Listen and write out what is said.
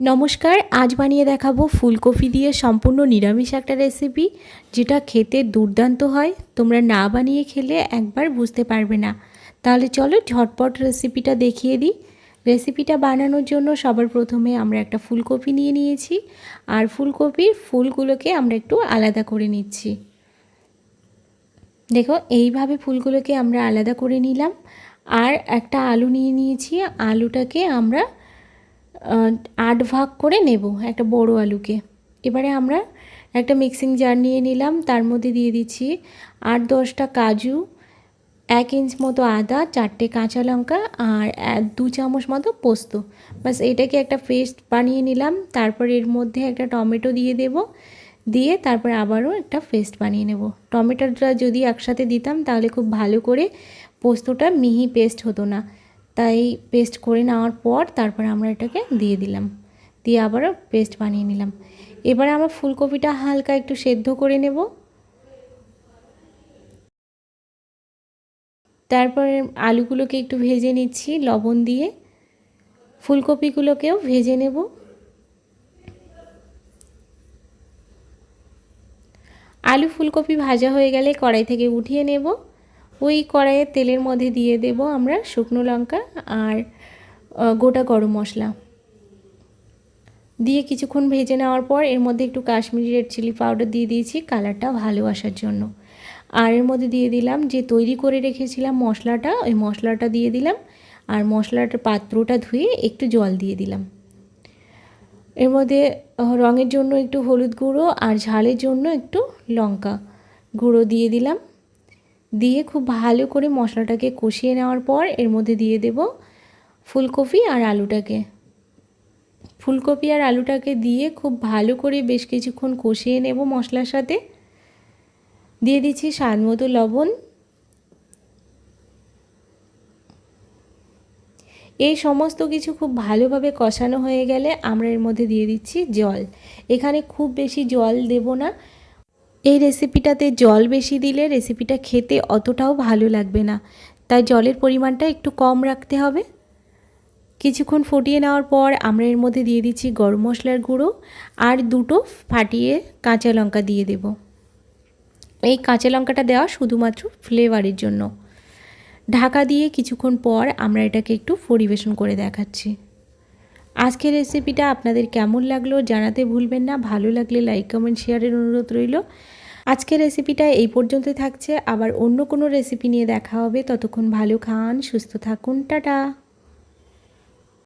নমস্কার, আজ বানিয়ে দেখাবো ফুলকপি দিয়ে সম্পূর্ণ নিরামিষ একটা রেসিপি যেটা খেতে দুর্দান্ত হয়। তোমরা না বানিয়ে খেলে একবার বুঝতে পারবে না। তাহলে চলো ঝটপট রেসিপিটা দেখিয়ে দিই। রেসিপিটা বানানোর জন্য সবার প্রথমে আমরা একটা ফুলকপি নিয়ে নিয়েছি, আর ফুলকপির ফুলগুলোকে আমরা একটু আলাদা করে নিচ্ছি। দেখো, এইভাবে ফুলগুলোকে আমরা আলাদা করে নিলাম, আর একটা আলু নিয়ে নিয়েছি। আলুটাকে আমরা আট ভাগ করে নেব একটা বড় আলুকে। এবারে আমরা একটা মিক্সিং জার নিয়ে নিলাম, তার মধ্যে দিয়ে দিচ্ছি আট দশটা কাজু, এক ইঞ্চ মতো আদা, চারটে কাঁচা লঙ্কা আর দু চামচ মতো পোস্ত। বাস এটাকে একটা পেস্ট বানিয়ে নিলাম, তারপর এর মধ্যে একটা টমেটো দিয়ে দেব, দিয়ে তারপর আবারও একটা পেস্ট বানিয়ে নেব। টমেটোটা যদি একসাথে দিতাম, তাহলে খুব ভালো করে পোস্তটা মিহি পেস্ট হতো না। তাই পেস্ট করে নেওয়ার পর তারপর আমরা এটাকে দিয়ে দিলাম। দিয়ে আবারও পেস্ট বানিয়ে নিলাম। এবারে আমরা ফুলকপিটা হালকা একটু সেদ্ধ করে নেব। তারপরে আলুগুলোকে একটু ভেজে নিচ্ছি লবণ দিয়ে। ফুলকপিগুলোকেও ভেজে নেব। আলু ফুলকপি ভাজা হয়ে গেলে কড়াই থেকে উঠিয়ে নেব। ওই কড়াইয়ে তেলের মধ্যে দিয়ে দেব আমরা শুকনো লঙ্কা আর গোটা গরম মশলা। দিয়ে কিছুক্ষণ ভেজে নেওয়ার পর এর মধ্যে একটু কাশ্মীরি রেড চিলি পাউডার দিয়ে দিয়েছি কালারটা ভালো আসার জন্য। আর এর মধ্যে দিয়ে দিলাম যে তৈরি করে রেখেছিলাম মশলাটা, ওই মশলাটা দিয়ে দিলাম আর মশলাটার পাত্রটা ধুয়ে একটু জল দিয়ে দিলাম। এর মধ্যে রঙের জন্য একটু হলুদ গুঁড়ো আর ঝালের জন্য একটু লঙ্কা গুঁড়ো দিয়ে দিলাম। দিয়ে খুব ভালো করে মশলাটাকে কষিয়ে নেওয়ার পর এর মধ্যে দিয়ে দেব ফুলকপি আর আলুটাকে। ফুলকপি আর আলুটাকে দিয়ে খুব ভালো করে বেশ কিছুক্ষণ কষিয়ে নেব মশলার সাথে। দিয়ে দিচ্ছি স্বাদ মতো লবণ। এই সমস্ত কিছু খুব ভালোভাবে কষানো হয়ে গেলে আমরা এর মধ্যে দিয়ে দিচ্ছি জল। এখানে খুব বেশি জল দেব না। এই রেসিপিটাতে জল বেশি দিলে রেসিপিটা খেতে অতটাও ভালো লাগবে না। তাই জলের পরিমাণটা একটু কম রাখতে হবে। কিছুক্ষণ ফুটিয়ে নেওয়ার পর আমরা এর মধ্যে দিয়ে দিচ্ছি গরম মশলার গুঁড়ো আর দুটো ফাটিয়ে কাঁচা লঙ্কা দিয়ে দেব। এই কাঁচা লঙ্কাটা দেওয়া শুধুমাত্র ফ্লেভারের জন্য। ঢাকা দিয়ে কিছুক্ষণ পর আমরা এটাকে একটু পরিবেশন করে দেখাচ্ছি। আজকের রেসিপিটা আপনাদের কেমন লাগল জানাতে ভুলবেন না। ভালো লাগলে লাইক কমেন্ট শেয়ারের অনুরোধ রইল। আজকের রেসিপিটা এই পর্যন্ত থাকছে। আবার অন্য কোনো রেসিপি নিয়ে দেখা হবে। ততক্ষণ ভালো খান, সুস্থ থাকুন। টাটা!